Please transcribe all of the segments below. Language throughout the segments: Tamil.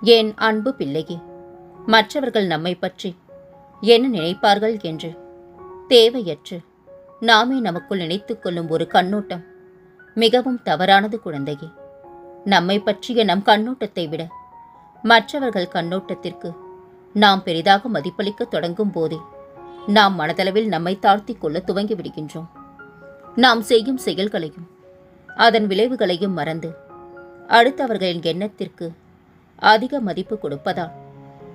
என் அன்பு பிள்ளையே? மற்றவர்கள் நம்மை பற்றி என்ன நினைப்பார்கள் என்று? தேவையற்று நாமே நமக்குள் நினைத்துக் கொள்ளும் ஒரு கண்ணோட்டம் மிகவும் தவறானது குழந்தையே. நம்மை பற்றிய நம் கண்ணோட்டத்தை விட மற்றவர்கள் கண்ணோட்டத்திற்கு நாம் பெரிதாக மதிப்பளிக்க தொடங்கும் போதே நாம் மனதளவில் நம்மை தாழ்த்திக் கொள்ள துவங்கி விடுகின்றோம். நாம் செய்யும் செயல்களையும் அதன் விளைவுகளையும் மறந்து அடுத்தவர்களின் எண்ணத்திற்கு அதிக மதிப்பு கொடுப்பதால்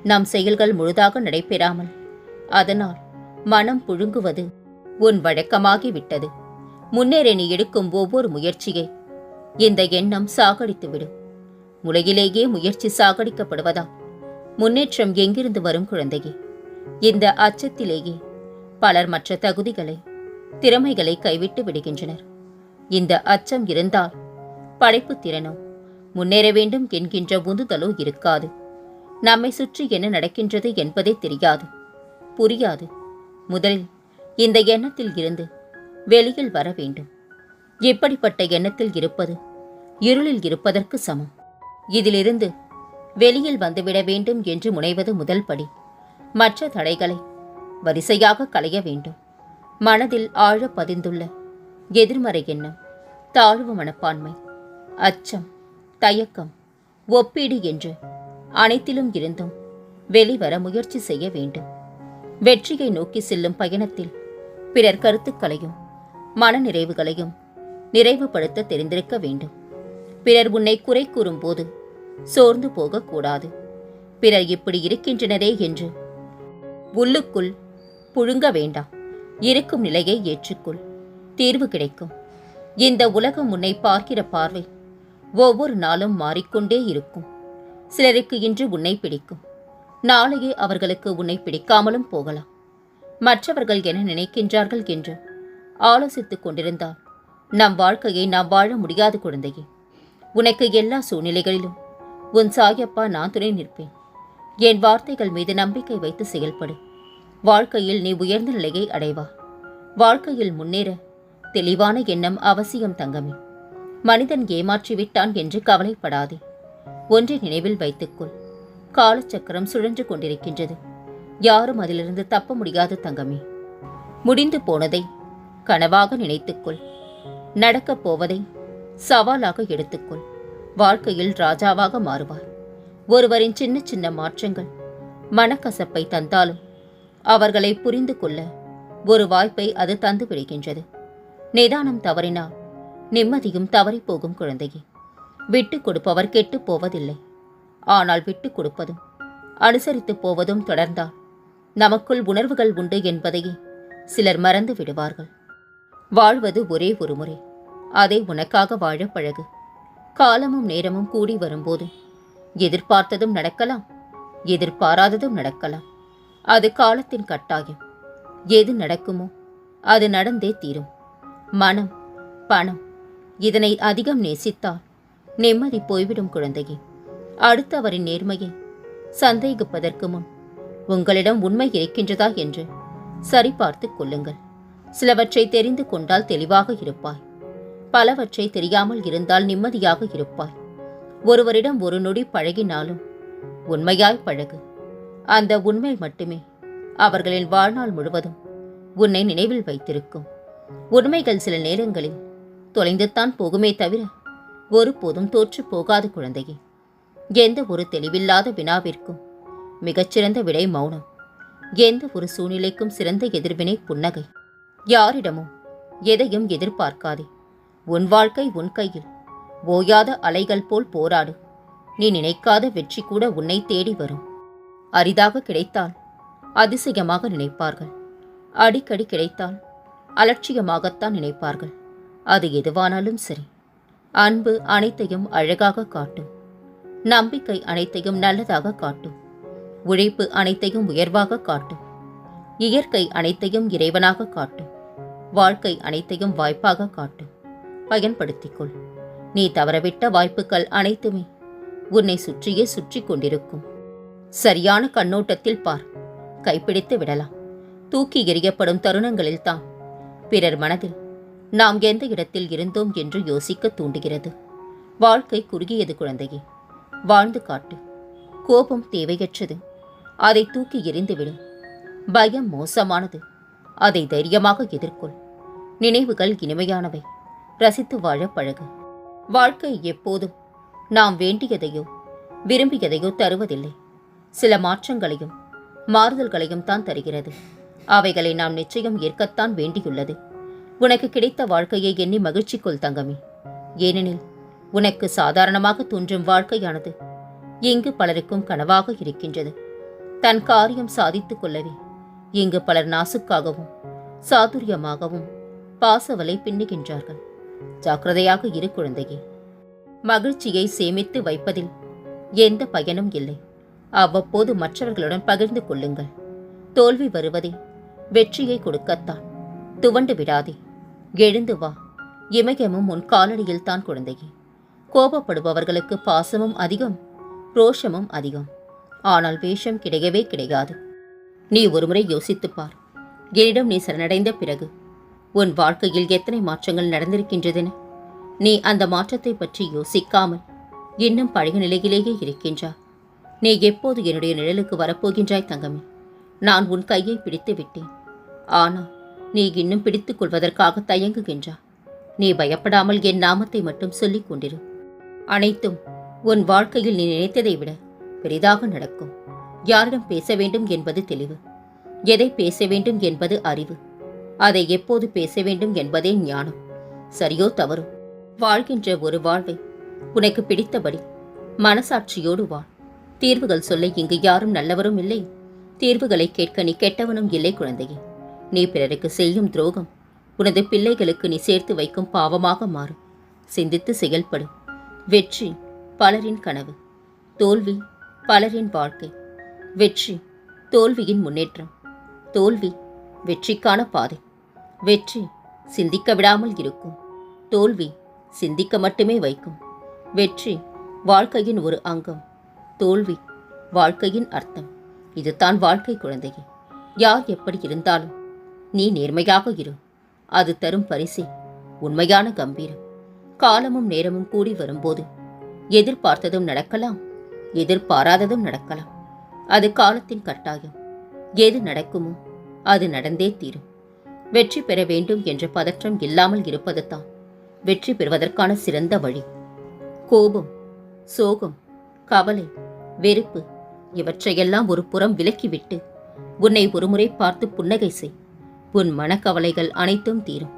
நம் செயல்கள் முழுதாக நடைபெறாமல் அதனால் மனம் புழுங்குவது உன் வழக்கமாகிவிட்டது. முன்னேற நீ எடுக்கும் ஒவ்வொரு முயற்சியை இந்த எண்ணம் சாகடித்துவிடும் முளையிலேயே முயற்சி சாகடிக்கப்படுவதால் முன்னேற்றம் எங்கிருந்து வரும் குழந்தையே? இந்த அச்சத்திலேயே பலர் மற்ற தகுதிகளை திறமைகளை கைவிட்டு விடுகின்றனர். இந்த அச்சம் இருந்தால் படைப்பு திறனும் முன்னேற வேண்டும் என்கின்ற உந்துதலோ இருக்காது. நம்மை சுற்றி என்ன நடக்கின்றது என்பதே தெரியாது. புரியாது. முதலில் இந்த எண்ணத்தில் இருந்து வெளியில் வர வேண்டும். இப்படிப்பட்ட எண்ணத்தில் இருப்பது? இருளில் இருப்பதற்கு சமம். இதிலிருந்து வெளியில் வந்துவிட வேண்டும் என்று முனைவது முதல் படி. மற்ற தடைகளை வரிசையாக களைய வேண்டும். மனதில் ஆழ பதிந்துள்ள எதிர்மறை எண்ணம் தாழ்வு மனப்பான்மை அச்சம் தயக்கம் ஒப்பீடு என்று அனைத்திலும் இருந்தும் வெளிவர முயற்சி செய்ய வேண்டும். வெற்றியை நோக்கி செல்லும் பயணத்தில் பிறர் கருத்துக்களையும் மனநிறைவுகளையும் நிறைவுபடுத்த தெரிந்திருக்க வேண்டும். பிறர் உன்னை குறை கூறும்போது சோர்ந்து போகக்கூடாது. பிறர் இப்படி இருக்கின்றனரே என்று உள்ளுக்குள் புழுங்க வேண்டாம். இருக்கும் நிலையை ஏற்றுக்கொள். தீர்வு கிடைக்கும். இந்த உலகம் உன்னை பார்க்கிற பார்வை ஒவ்வொரு நாளும் மாறிக்கொண்டே இருக்கும். சிலருக்கு இன்று உன்னை பிடிக்கும். நாளையே அவர்களுக்கு உன்னை பிடிக்காமலும் போகலாம். மற்றவர்கள் என நினைக்கின்றார்கள் என்று ஆலோசித்துக் கொண்டிருந்தால் நம் வாழ்க்கையை நாம் வாழ முடியாது குழந்தையே. உனக்கு எல்லா சூழ்நிலைகளிலும் உன் சாயப்பா நான் துணை நிற்பேன். என் வார்த்தைகள் மீது நம்பிக்கை வைத்து செயல்படு. வாழ்க்கையில் நீ உயர்ந்த நிலையை அடைவா. வாழ்க்கையில் முன்னேற தெளிவான எண்ணம் அவசியம் தங்கமே. மனிதன் ஏமாற்றி விட்டான் என்று கவலைப்படாதே. ஒன்றை நினைவில் வைத்துக்கொள். காலச்சக்கரம் சுழன்று கொண்டிருக்கின்றது. யாரும் அதிலிருந்து தப்ப முடியாது தங்கமே. முடிந்து போனதை கனவாக நினைத்துக்கொள். நடக்கப் போவதை சவாலாக எடுத்துக்கொள். வாழ்க்கையில் ராஜாவாக மாறுவார் ஒருவரின் சின்ன சின்ன மாற்றங்கள் மனக்கசப்பை தந்தாலும் அவர்களை புரிந்து கொள்ள ஒரு வாய்ப்பை அது தந்து விடுகின்றது. நிதானம் தவறினால் நிம்மதியும் தவறிப் போகும் குழந்தையே. விட்டு கொடுப்பவர் கெட்டுப் போவதில்லை. ஆனால் விட்டு கொடுப்பதும் அனுசரித்து போவதும் தொடர்ந்தால் நமக்குள் உணர்வுகள் உண்டு என்பதையே சிலர் மறந்து விடுவார்கள். வாழ்வது ஒரே ஒரு முறை அதை உனக்காக வாழ பழகு. காலமும் நேரமும் கூடி வரும்போது எதிர்பார்த்ததும் நடக்கலாம் எதிர்பாராததும் நடக்கலாம். அது காலத்தின் கட்டாயம். எது நடக்குமோ அது நடந்தே தீரும். மனம் பணம் இதனை அதிகம் நேசித்தால் நிம்மதி போய்விடும் குழந்தையே. அடுத்தவரின் நேர்மையை. சந்தேகிப்பதற்கு முன் உங்களிடம் உண்மை இருக்கின்றதா என்று சரிபார்த்துக் கொள்ளுங்கள். சிலவற்றை தெரிந்து கொண்டால் தெளிவாக இருப்பாய். பலவற்றை தெரியாமல் இருந்தால் நிம்மதியாக இருப்பாய். ஒருவரிடம் ஒரு நொடி பழகினாலும் உண்மையாய் பழகு. அந்த உண்மை மட்டுமே அவர்களின் வாழ்நாள் முழுவதும் உன்னை நினைவில் வைத்திருக்கும். உண்மைகள் சில நேரங்களில் தொலைந்துத்தான் போகுமே தவிர ஒருபோதும் தோற்று போகாது குழந்தையே. எந்த ஒரு தெளிவில்லாத வினாவிற்கும் மிகச்சிறந்த விடை மௌனம். எந்த ஒரு சூழ்நிலைக்கும் சிறந்த எதிர்வினை புன்னகை. யாரிடமும் எதையும் எதிர்பார்க்காதே. உன் வாழ்க்கை உன் கையில். ஓயாத அலைகள் போல் போராடு. நீ நினைக்காத வெற்றி கூட உன்னை தேடி வரும். அரிதாக கிடைத்தால் அதிசயமாக நினைப்பார்கள். அடிக்கடி கிடைத்தால் அலட்சியமாகத்தான் நினைப்பார்கள். அது எதுவானாலும் சரி. அன்பு அனைத்தையும் அழகாக காட்டும். நம்பிக்கை அனைத்தையும் நல்லதாக காட்டும். உழைப்பு அனைத்தையும் உயர்வாக காட்டும். இயற்கை அனைத்தையும் இறைவனாக காட்டும். வாழ்க்கை அனைத்தையும் வாய்ப்பாக காட்டும். பயன்படுத்திக்கொள். நீ தவறவிட்ட வாய்ப்புகள் அனைத்துமே உன்னை சுற்றியே சுற்றி கொண்டிருக்கும். சரியான கண்ணோட்டத்தில் பார். கைப்பிடித்து விடலாம். தூக்கி எறியப்படும் தருணங்களில்தான் பிறர் மனதில் நாம் எந்த இடத்தில் இருந்தோம் என்று யோசிக்க தூண்டுகிறது. வாழ்க்கை குறுகியது குழந்தையே. வாழ்ந்து காட்டு. கோபம் தேவையற்றது. அதை தூக்கி எறிந்துவிடு பயம் மோசமானது. அதை தைரியமாக எதிர்கொள். நினைவுகள் இனிமையானவை. ரசித்து வாழ பழகு. வாழ்க்கை எப்போதும் நாம் வேண்டியதையோ விரும்பியதையோ தருவதில்லை. சில மாற்றங்களையும் மாறுதல்களையும் தான் தருகிறது. அவைகளை நாம் நிச்சயம் ஏற்கத்தான் வேண்டியுள்ளது. உனக்கு கிடைத்த வாழ்க்கையை எண்ணி மகிழ்ச்சி கொள் தங்கமே. ஏனெனில் உனக்கு சாதாரணமாக தோன்றும் வாழ்க்கையானது இங்கு பலருக்கும் கனவாக இருக்கின்றது. தன் காரியம் சாதித்துக் கொள்ளவே இங்கு பலர் நாசுக்காகவும் சாதுரியமாகவும் பாசவலை பின்னுகின்றார்கள். ஜாக்கிரதையாக இரு குழந்தையே. மகிழ்ச்சியை சேமித்து வைப்பதில் எந்த பயனும் இல்லை. அவ்வப்போது மற்றவர்களுடன் பகிர்ந்து கொள்ளுங்கள். தோல்வி வருவதே வெற்றியை கொடுக்கத்தான். துவண்டு விடாதே. எழுந்து வா. இமயமும் உன் காலடியில் தான் குழந்தையே. கோபப்படுபவர்களுக்கு பாசமும் அதிகம் ரோஷமும் அதிகம். ஆனால் வேஷம் கிடையவே கிடையாது. நீ ஒருமுறை யோசித்துப் பார். என்னிடம் நீ சரணடைந்த பிறகு உன் வாழ்க்கையில் எத்தனை மாற்றங்கள் நடந்திருக்கின்றதென. நீ அந்த மாற்றத்தை பற்றி யோசிக்காமல் இன்னும் பழைய நிலையிலேயே இருக்கின்றா. நீ எப்போது என்னுடைய நிழலுக்கு வரப்போகின்றாய் தங்கமே. நான் உன் கையை பிடித்து விட்டேன். ஆனால் நீ இன்னும் பிடித்துக் கொள்வதற்காக தயங்குகின்றா. நீ பயப்படாமல் என் நாமத்தை மட்டும் சொல்லிக் கொண்டிரு. அனைத்தும் உன் வாழ்க்கையில் நீ நினைத்ததை விட பெரிதாக நடக்கும். யாரிடம் பேச வேண்டும் என்பது தெளிவு. எதை பேச வேண்டும் என்பது அறிவு. அதை எப்போது பேச வேண்டும் என்பதே ஞானம். சரியோ தவறோ. வாழ்கின்ற ஒரு வாழ்வை உனக்கு பிடித்தபடி மனசாட்சியோடு வாழ். தீர்வுகள் சொல்ல இங்கு யாரும் நல்லவரும் இல்லை. தீர்வுகளை கேட்க நீ கெட்டவனும் இல்லை குழந்தையே. நீ பிறருக்கு செய்யும் துரோகம். உனது பிள்ளைகளுக்கு நீ சேர்த்து வைக்கும் பாவமாக மாறும். சிந்தித்து செயல்படும் வெற்றி பலரின் கனவு. தோல்வி பலரின் வாழ்க்கை. வெற்றி தோல்வியின் முன்னேற்றம். தோல்வி வெற்றிக்கான பாதை. வெற்றி சிந்திக்க விடாமல் இருக்கும். தோல்வி சிந்திக்க மட்டுமே வைக்கும். வெற்றி வாழ்க்கையின் ஒரு அங்கம். தோல்வி வாழ்க்கையின் அர்த்தம். இதுதான் வாழ்க்கை குழந்தையே. யார் எப்படி இருந்தாலும் நீ நேர்மையாக இரு. அது தரும் பரிசு. உண்மையான கம்பீரம். காலமும் நேரமும் கூடி வரும்போது எதிர்பார்த்ததும் நடக்கலாம் எதிர்பாராததும் நடக்கலாம். அது காலத்தின் கட்டாயம். எது நடக்குமோ அது நடந்தே தீரும். வெற்றி பெற வேண்டும் என்ற பதற்றம் இல்லாமல் இருப்பதுதான் வெற்றி பெறுவதற்கான சிறந்த வழி. கோபம் சோகம் கவலை வெறுப்பு இவற்றையெல்லாம் ஒரு புறம் விலக்கிவிட்டு உன்னை ஒருமுறை பார்த்து புன்னகை செய். உன் மனக்கவலைகள் அனைத்தும் தீரும்.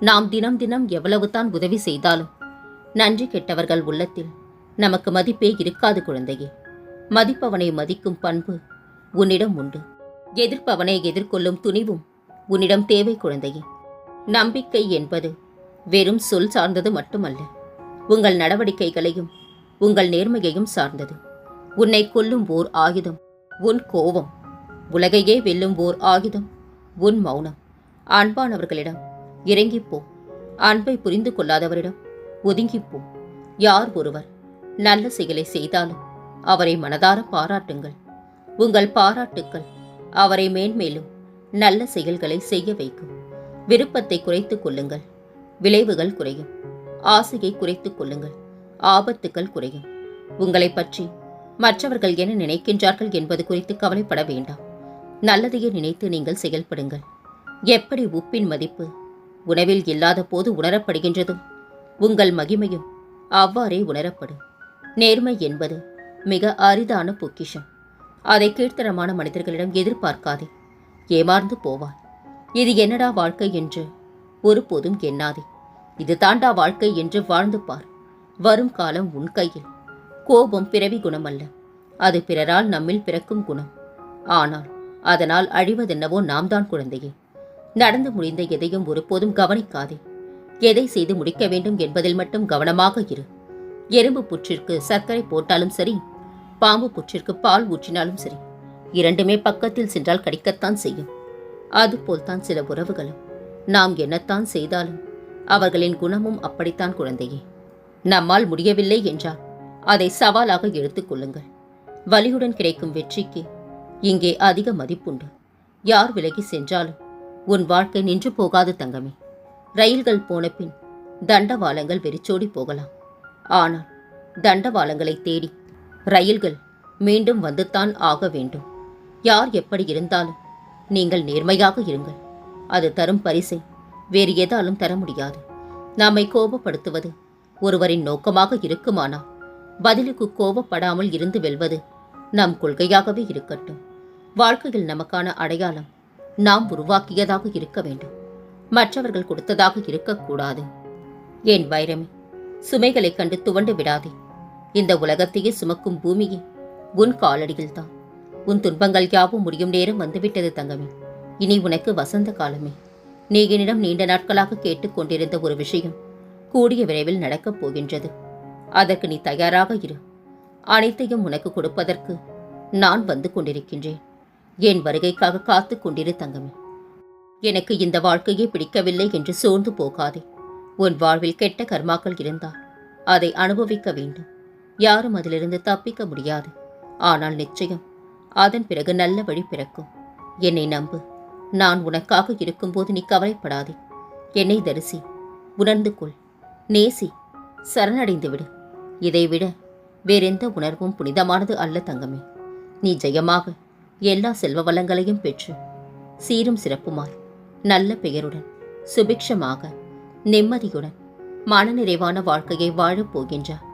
நாம் தினம் தினம் எவ்வளவுதான் உதவி செய்தாலும் நன்றி கெட்டவர்கள் உள்ளத்தில் நமக்கு மதிப்பே இருக்காது குழந்தையே. மதிப்பவனை மதிக்கும் பண்பு உன்னிடம் உண்டு. எதிர்ப்பவனை எதிர்கொள்ளும் துணிவும் உன்னிடம் தேவை குழந்தையே. நம்பிக்கை என்பது வெறும் சொல் சார்ந்தது மட்டுமல்ல உங்கள் நடவடிக்கைகளையும் உங்கள் நேர்மையையும் சார்ந்தது. உன்னை கொல்லும் ஓர் ஆயுதம் உன் கோபம் உலகையே வெல்லும் ஓர் ஆயுதம். உன் மௌனம். அன்பானவர்களிடம் இறங்கிப்போ. அன்பை புரிந்து கொள்ளாதவரிடம் ஒதுங்கிப்போ. யார் ஒருவர் நல்ல செயலை செய்தாலும் அவரை மனதார பாராட்டுங்கள். உங்கள் பாராட்டுக்கள் அவரை மேன்மேலும் நல்ல செயல்களை செய்ய வைக்கும். விருப்பத்தை குறைத்துக் கொள்ளுங்கள். விளைவுகள் குறையும். ஆசையை குறைத்துக் கொள்ளுங்கள். ஆபத்துக்கள் குறையும். உங்களை பற்றி மற்றவர்கள் என்ன நினைக்கின்றார்கள் என்பது குறித்து கவலைப்பட வேண்டாம். நல்லதையே நினைத்து நீங்கள் செயல்படுங்கள். எப்படி உப்பின் மதிப்பு உணவில் இல்லாத போது உணரப்படுகின்றதும் உங்கள் மகிமையும் அவ்வாறே உணரப்படும். நேர்மை என்பது மிக அரிதான பொக்கிஷம். அதை கீழ்த்தரமான மனிதர்களிடம் எதிர்பார்க்காதே. ஏமாந்து போவாய். இது என்னடா வாழ்க்கை என்று ஒருபோதும் எண்ணாதே. இது தாண்டா வாழ்க்கை என்று வாழ்ந்து பார். வரும் காலம் உன் கையில். கோபம் பிறவி குணமல்ல. அது பிறரால் நம்மில் பிறக்கும் குணம். ஆனால் அதனால் அழிவதென்னவோ நாம் தான் குழந்தையே. நடந்து முடிந்த எதையும் ஒருபோதும் கவனிக்காதே. எதை செய்து முடிக்க வேண்டும் என்பதில் மட்டும் கவனமாக இரு. எறும்பு புற்றிற்கு சர்க்கரை போட்டாலும் சரி பாம்பு புற்றிற்கு பால் ஊற்றினாலும் சரி இரண்டுமே பக்கத்தில் சென்றால் கடிக்கத்தான் செய்யும். அதுபோல்தான் சில உறவுகளும். நாம் என்னத்தான் செய்தாலும் அவர்களின் குணமும் அப்படித்தான் குழந்தையே. நம்மால் முடியவில்லை என்றால் அதை சவாலாக எடுத்துக் கொள்ளுங்கள். வலியுடன் கிடைக்கும் வெற்றிக்கு இங்கே அதிக மதிப்புண்டு. யார் விலகி சென்றாலும் உன் வாழ்க்கை நின்று போகாது தங்கமே. ரயில்கள் போன பின் தண்டவாளங்கள் வெறிச்சோடி போகலாம். ஆனால் தண்டவாளங்களை தேடி ரயில்கள் மீண்டும் வந்துத்தான் ஆக வேண்டும். யார் எப்படி இருந்தாலும் நீங்கள் நேர்மையாக இருங்கள். அது தரும் பரிசை வேறு எதாலும் தர முடியாது. நம்மை கோபப்படுத்துவது ஒருவரின் நோக்கமாக இருக்குமானால் பதிலுக்கு கோபப்படாமல் இருந்து வெல்வது நம் கொள்கையாகவே இருக்கட்டும். வாழ்க்கையில் நமக்கான அடையாளம் நாம் உருவாக்கியதாக இருக்க வேண்டும். மற்றவர்கள் கொடுத்ததாக இருக்கக்கூடாது. என் வைரமே சுமைகளைக் கண்டு துவண்டு விடாதே. இந்த உலகத்தையே சுமக்கும் பூமியே உன் காலடியில்தான். உன் துன்பங்கள் யாவும் முடியும் நேரம் வந்துவிட்டது தங்கமே. இனி உனக்கு வசந்த காலமே. நீ என்னிடம் நீண்ட நாட்களாக கேட்டுக்கொண்டிருந்த ஒரு விஷயம் கூடிய விரைவில் நடக்கப் போகின்றது. அதற்கு நீ தயாராக இரு. அனைத்தையும் உனக்கு கொடுப்பதற்கு நான் வந்து கொண்டிருக்கின்றேன். என் வருகைக்காக காத்து கொண்டிரு தங்கமே. எனக்கு இந்த வாழ்க்கையை பிடிக்கவில்லை என்று சோர்ந்து போகாதே. உன் வாழ்வில் கெட்ட கர்மாக்கள் இருந்தால் அதை அனுபவிக்க வேண்டும். யாரும் அதிலிருந்து தப்பிக்க முடியாது. ஆனால் நிச்சயம் அதன் பிறகு நல்ல வழி பிறக்கும். என்னை நம்பு. நான் உனக்காக இருக்கும்போது நீ கவலைப்படாதே. என்னை தரிசி. உணர்ந்து கொள். நேசி. சரணடைந்து விடு. இதைவிட வேறெந்த உணர்வும் புனிதமானது அல்ல தங்கமே. நீ ஜெயமாக எல்லா செல்வ வளங்களையும் பெற்று சீரும் சிறப்புமாய் நல்ல பெயருடன் சுபிக்ஷமாக நிம்மதியுடன் மனநிறைவான வாழ்க்கையை வாழப் போகின்றார்.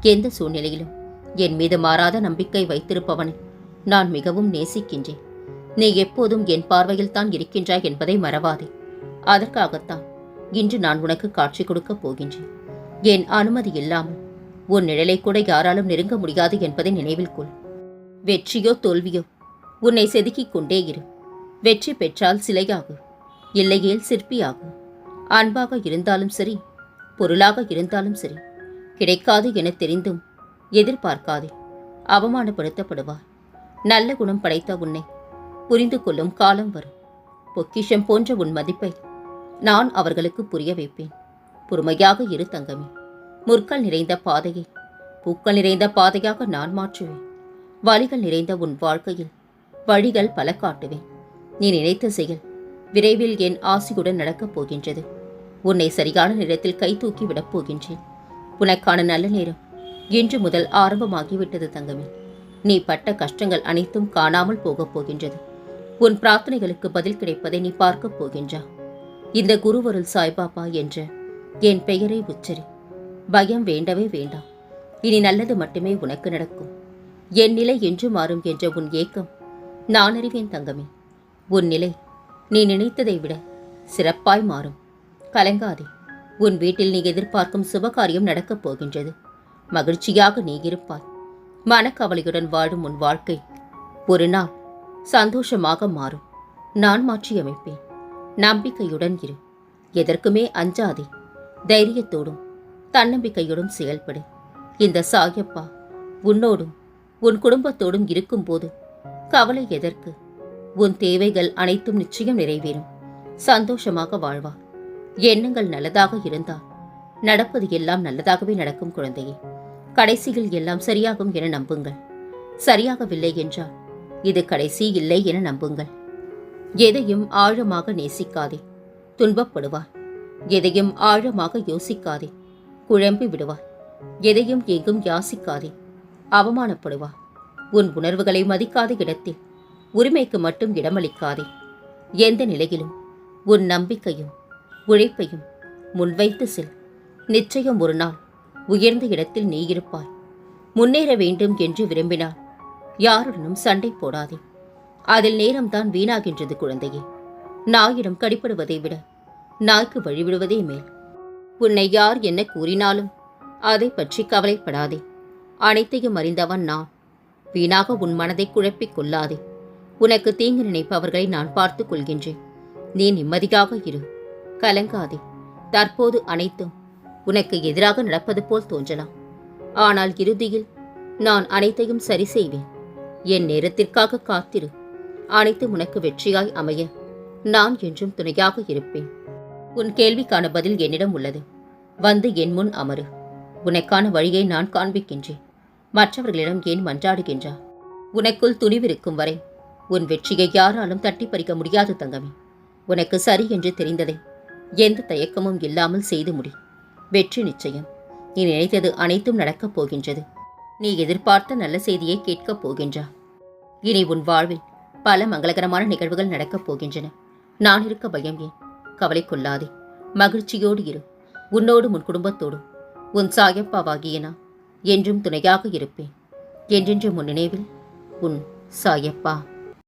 எந்த சூழ்நிலையிலும் என் மீது மாறாத நம்பிக்கை வைத்திருப்பவனை நான் மிகவும் நேசிக்கின்றேன். நீ எப்போதும் என் பார்வையில் தான் இருக்கின்றாய் என்பதை மறவாதே. அதற்காகத்தான் இன்று நான் உனக்கு காட்சி கொடுக்கப் போகின்றேன். என் அனுமதி இல்லாமல் உன் நிழலை கூட யாராலும் நெருங்க முடியாது என்பதை நினைவில் கொள். வெற்றியோ தோல்வியோ உன்னை செதுக்கிக் கொண்டே இரு. வெற்றி பெற்றால் சிலையாகு இல்லையேல் சிற்பியாகு அன்பாக இருந்தாலும் சரி பொருளாக இருந்தாலும் சரி கிடைக்காது என தெரிந்தும் எதிர்பார்க்காதே. அவமானப்படுத்தப்படுவார் நல்ல குணம் படைத்த உன்னை புரிந்து கொள்ளும் காலம் வரும். பொக்கிஷம் போன்ற உன் மதிப்பை நான் அவர்களுக்கு புரிய வைப்பேன். பொறுமையாக இரு தங்கமே. முற்கள் நிறைந்த பாதையை பூக்கள் நிறைந்த பாதையாக நான் மாற்றுவேன். வழிகள் நிறைந்த உன் வாழ்க்கையில் வழிகள் பல காட்டுவேன் நீ நினைத்த செயல் விரைவில் என் ஆசியுடன் நடக்கப் போகின்றது. உன்னை சரியான நேரத்தில் கை தூக்கி விடப் போகின்றேன். உனக்கான நல்ல நேரம் இன்று முதல் ஆரம்பமாகிவிட்டது தங்கமே. நீ பட்ட கஷ்டங்கள் அனைத்தும் காணாமல் போகப் போகின்றது. உன் பிரார்த்தனைகளுக்கு பதில் கிடைப்பதை நீ பார்க்கப் போகின்றா. இந்த குருவருள் சாய்பாபா என்ற என் பெயரை உச்சரி. பயம் வேண்டவே வேண்டாம். இனி நல்லது மட்டுமே உனக்கு நடக்கும். என் நிலை என்று மாறும் என்ற உன் ஏக்கம் நான் அறிவேன் தங்கமே. உன் நிலை நீ நினைத்ததை விட சிறப்பாய் மாறும். கலங்காதே. உன் வீட்டில் நீ எதிர்பார்க்கும் சுபகாரியம் நடக்கப் போகின்றது. மகிழ்ச்சியாக நீ இருப்பாய். மனக்கவலையுடன் வாழும் உன் வாழ்க்கை ஒரு நாள் சந்தோஷமாக மாறும். நான் மாற்றியமைப்பேன். நம்பிக்கையுடன் இரு. எதற்குமே அஞ்சாதே. தைரியத்தோடும் தன்னம்பிக்கையோடும் செயல்படு. இந்த சாயப்பா உன்னோடும் உன் குடும்பத்தோடும் இருக்கும்போது கவலை எதற்கு? உன் தேவைகள் அனைத்தும் நிச்சயம் நிறைவேறும். சந்தோஷமாக வாழ்வார் எண்ணங்கள் நல்லதாக இருந்தால் நடப்பது எல்லாம் நல்லதாகவே நடக்கும் குழந்தையே. கடைசியில் எல்லாம் சரியாகும் என நம்புங்கள். சரியாகவில்லை என்றால் இது கடைசி இல்லை என நம்புங்கள். எதையும் ஆழமாக நேசிக்காதே. துன்பப்படுவாய். எதையும் ஆழமாக யோசிக்காதே. குழம்பி விடுவாய். எதையும் எங்கும் யாசிக்காதே. அவமானப்படுவாய். உன் உணர்வுகளை மதிக்காத இடத்தில் உரிமைக்கு மட்டும் இடமளிக்காதே. எந்த நிலையிலும் உன் நம்பிக்கையும் உழைப்பையும் முன்வைத்து செல். நிச்சயம் ஒரு நாள் உயர்ந்த இடத்தில் நீ இருப்பாய். முன்னேற வேண்டும் என்று விரும்பினால் யாருடனும் சண்டை போடாதே. அதில் நேரம்தான் வீணாகின்றது குழந்தையே. நாயிடம் கடிப்படுவதை விட நாய்க்கு வழிவிடுவதே மேல். உன்னை யார் என்ன கூறினாலும் அதை பற்றி கவலைப்படாதே. அனைத்தையும் அறிந்தவன் நான். வீணாக உன் மனதை குழப்பிக் கொள்ளாதே. உனக்கு தீங்கு நினைப்பவர்களை நான் பார்த்துக் கொள்கின்றேன். நீ நிம்மதியாக இரு. கலங்காதே. தற்போது அனைத்தும் உனக்கு எதிராக நடப்பது போல் தோன்றலாம். ஆனால் இறுதியில் நான் அனைத்தையும் சரி செய்வேன். என் நேரத்திற்காக காத்திரு. அனைத்தும் உனக்கு வெற்றியாய் அமைய நான் என்றும் துணையாக இருப்பேன். உன் கேள்விக்கான பதில் என்னிடம் உள்ளது. வந்து என் முன் அமரு. உனக்கான வழியை நான் காண்பிக்கின்றேன். மற்றவர்களிடம் ஏன் மன்றாடுகின்றா உனக்குள் துணிவிருக்கும் வரை உன் வெற்றியை யாராலும் தட்டி பறிக்க முடியாது தங்கமே. உனக்கு சரி என்று தெரிந்ததை எந்த தயக்கமும் இல்லாமல் செய்து முடி. வெற்றி நிச்சயம். நீ நினைத்தது அனைத்தும் நடக்கப் போகின்றது. நீ எதிர்பார்த்த நல்ல செய்தியை கேட்கப் போகின்றா. இனி உன் வாழ்வில் பல மங்களகரமான நிகழ்வுகள் நடக்கப் போகின்றன. நான் இருக்க பயம் ஏன்? கவலை கொள்ளாதே. மகிழ்ச்சியோடு இரு. உன்னோடும் உன் குடும்பத்தோடும். உன் சாயப்பாவாகிய நான் என்றும் துணையாக இருப்பேன். என்றென்று முன் நினைவில் உன் சாயப்பா.